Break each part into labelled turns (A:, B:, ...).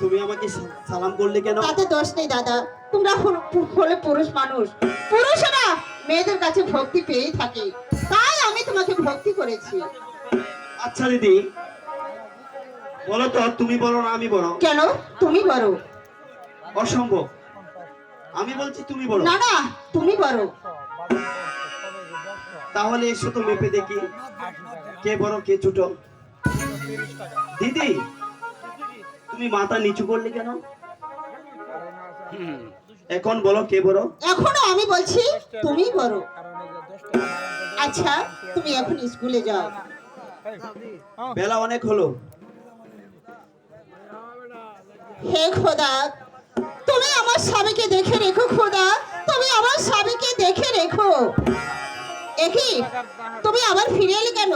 A: তুমি আমাকে সালাম করলে কেন?
B: তাতে দোষ নেই দাদা। তোমরা হলে পুরুষ মানুষ। পুরুষেরা মেয়েদের কাছে ভক্তি পেয়েই থাকে। তাই আমি তোমাকে ভক্তি করেছি।
A: আচ্ছা দিদি। বলো তো তুমি বলো না আমি বলো।
B: কেন? তুমি বড়
A: অসম্ভব। আমি বলছি তুমি বলো।
B: না না তুমি বড়
A: তাহলে এসো তো মেপে দেখি। কে বড় কে ছোট? দিদি তুমি মাথা নিচু করলে কেন? এখন বলো কে বড়?
B: এখনও আমি বলছি তুমি বড়। আচ্ছা তুমি এখন স্কুলে যাও।
A: বেলা অনেক হলো।
B: হে খোদা তুমি আমার স্বামীকে দেখে রেখো খোদা তুমি আমার স্বামীকে দেখে রেখো। একই তুমি আবার ফিরে এলে কেন?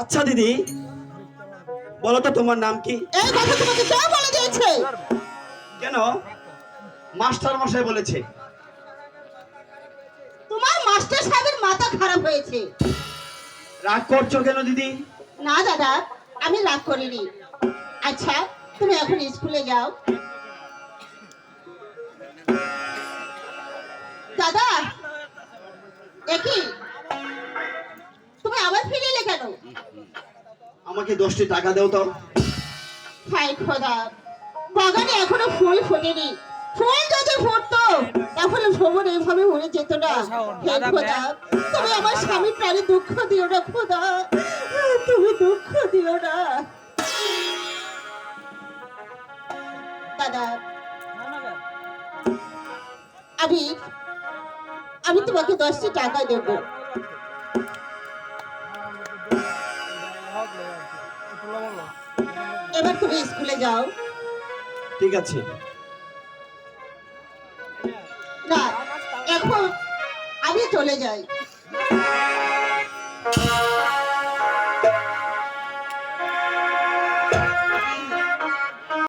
A: আচ্ছা দিদি। বলো তো তোমার নাম কি?
B: এই কথা তোমাকে কে বলে দিয়েছে?
A: কেন? মাস্টার মশাই বলেছে।
B: তোমার মাস্টার সাহেবের মাথা খারাপ হয়েছে।
A: রাগ করছ কেন দিদি?
B: না দাদা আমি রাগ করিনি। আচ্ছা তুমি এখন স্কুলে যাও। দাদা একই তুমি আবার ফিরে এলে কেন?
A: আমাকে দশটি টাকা দাও তো।
B: হাই খোদা বাগানে এখনও ফুল ফোটেনি। ফুল যদি ফুটতো তাহলে ভ্রমণ এইভাবে উড়ে যেত না। হে খোদা তুমি আমার স্বামীর প্রাণে দুঃখ দিও না খোদা। তুমি দুঃখ দিও না। দাদা আমি আমি তোমাকে দশটি টাকা দেবো। এবার তুমি স্কুলে যাও।
A: ঠিক আছে।
B: না এখন আমি চলে যাই।